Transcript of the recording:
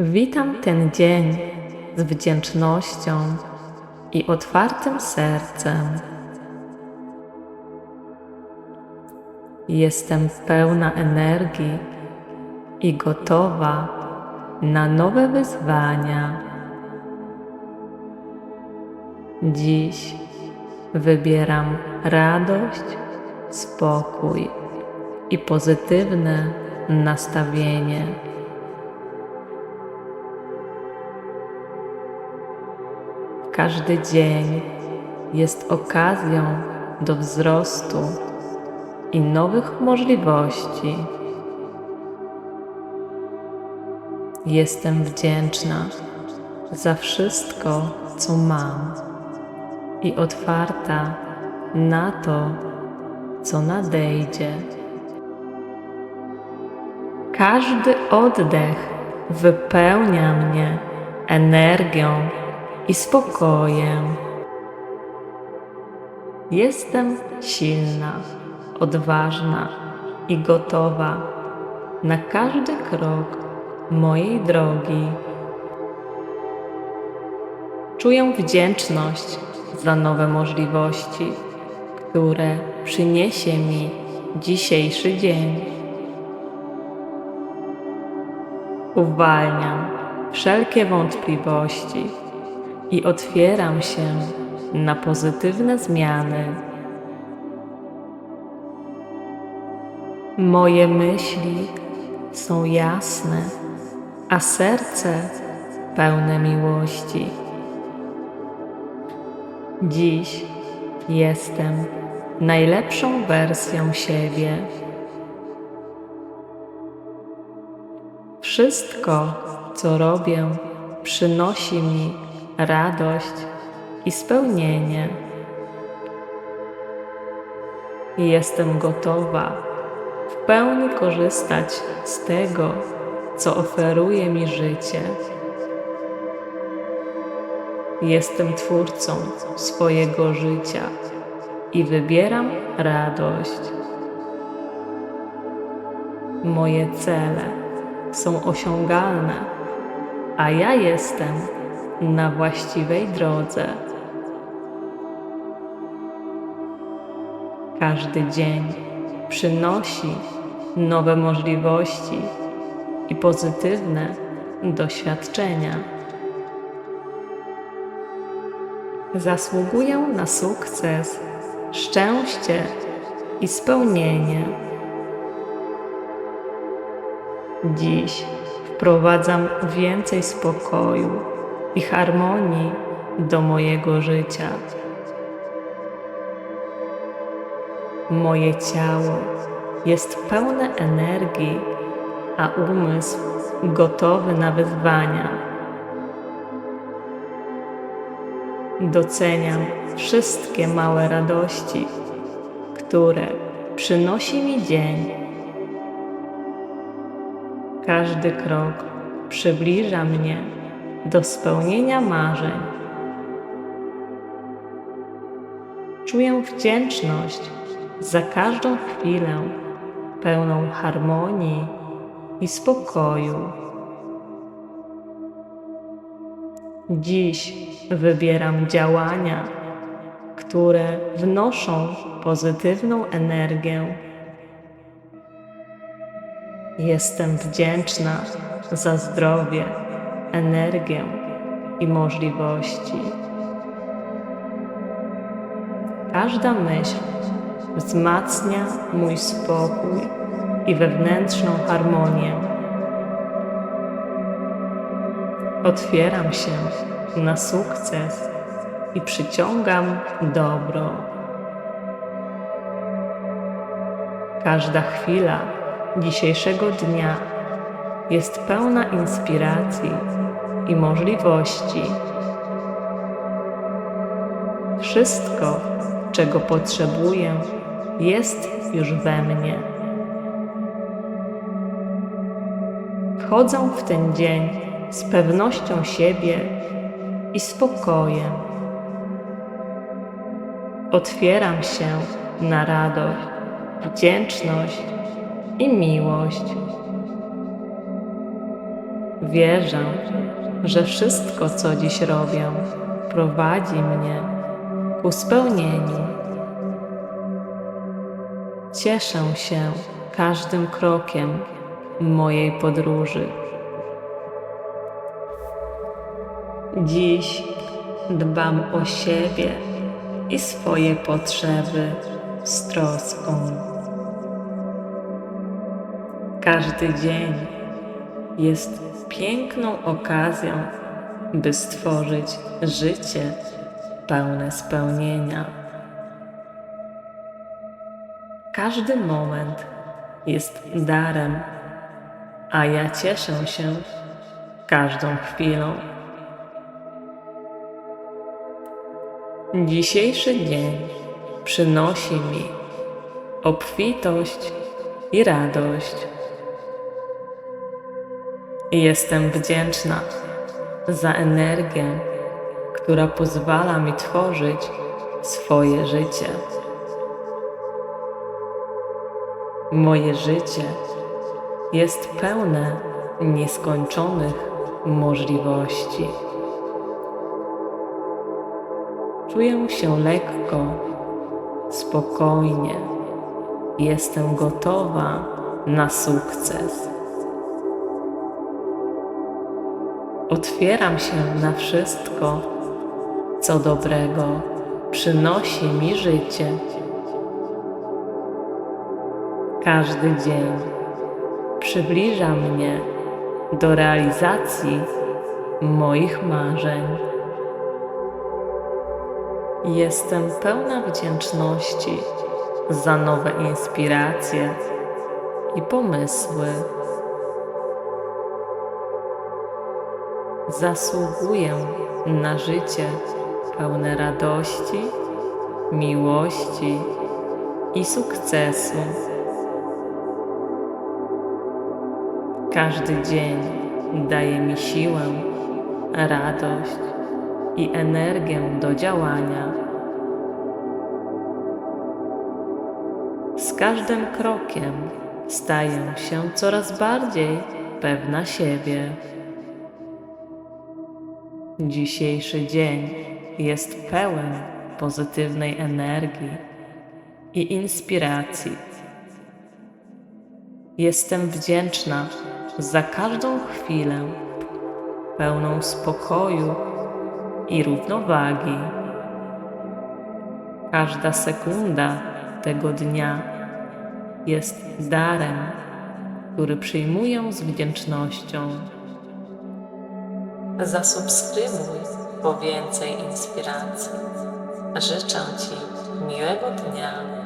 Witam ten dzień z wdzięcznością i otwartym sercem. Jestem pełna energii i gotowa na nowe wyzwania. Dziś wybieram radość, spokój i pozytywne nastawienie. Każdy dzień jest okazją do wzrostu i nowych możliwości. Jestem wdzięczna za wszystko, co mam i otwarta na to, co nadejdzie. Każdy oddech wypełnia mnie energią i spokojem. Jestem silna, odważna i gotowa na każdy krok mojej drogi. Czuję wdzięczność za nowe możliwości, które przyniesie mi dzisiejszy dzień. Uwalniam wszelkie wątpliwości i otwieram się na pozytywne zmiany. Moje myśli są jasne, a serce pełne miłości. Dziś jestem najlepszą wersją siebie. Wszystko, co robię, przynosi mi radość i spełnienie. Jestem gotowa w pełni korzystać z tego, co oferuje mi życie. Jestem twórcą swojego życia i wybieram radość. Moje cele są osiągalne, a ja jestem na właściwej drodze. Każdy dzień przynosi nowe możliwości i pozytywne doświadczenia. Zasługuję na sukces, szczęście i spełnienie. Dziś wprowadzam więcej spokoju i harmonii do mojego życia. Moje ciało jest pełne energii, a umysł gotowy na wyzwania. Doceniam wszystkie małe radości, które przynosi mi dzień. Każdy krok przybliża mnie do spełnienia marzeń. Czuję wdzięczność za każdą chwilę pełną harmonii i spokoju. Dziś wybieram działania, które wnoszą pozytywną energię. Jestem wdzięczna za zdrowie, energię i możliwości. Każda myśl wzmacnia mój spokój i wewnętrzną harmonię. Otwieram się na sukces i przyciągam dobro. Każda chwila dzisiejszego dnia jest pełna inspiracji i możliwości. Wszystko, czego potrzebuję, jest już we mnie. Wchodzę w ten dzień z pewnością siebie i spokojem. Otwieram się na radość, wdzięczność i miłość. Wierzę, że wszystko, co dziś robię, prowadzi mnie ku spełnieniu. Cieszę się każdym krokiem mojej podróży. Dziś dbam o siebie i swoje potrzeby z troską. Każdy dzień jest piękną okazją, by stworzyć życie pełne spełnienia. Każdy moment jest darem, a ja cieszę się każdą chwilą. Dzisiejszy dzień przynosi mi obfitość i radość. Jestem wdzięczna za energię, która pozwala mi tworzyć swoje życie. Moje życie jest pełne nieskończonych możliwości. Czuję się lekko, spokojnie. Jestem gotowa na sukces. Otwieram się na wszystko, co dobrego przynosi mi życie. Każdy dzień przybliża mnie do realizacji moich marzeń. Jestem pełna wdzięczności za nowe inspiracje i pomysły. Zasługuję na życie pełne radości, miłości i sukcesu. Każdy dzień daje mi siłę, radość i energię do działania. Z każdym krokiem staję się coraz bardziej pewna siebie. Dzisiejszy dzień jest pełen pozytywnej energii i inspiracji. Jestem wdzięczna za każdą chwilę pełną spokoju i równowagi. Każda sekunda tego dnia jest darem, który przyjmuję z wdzięcznością. Zasubskrybuj po więcej inspiracji. Życzę Ci miłego dnia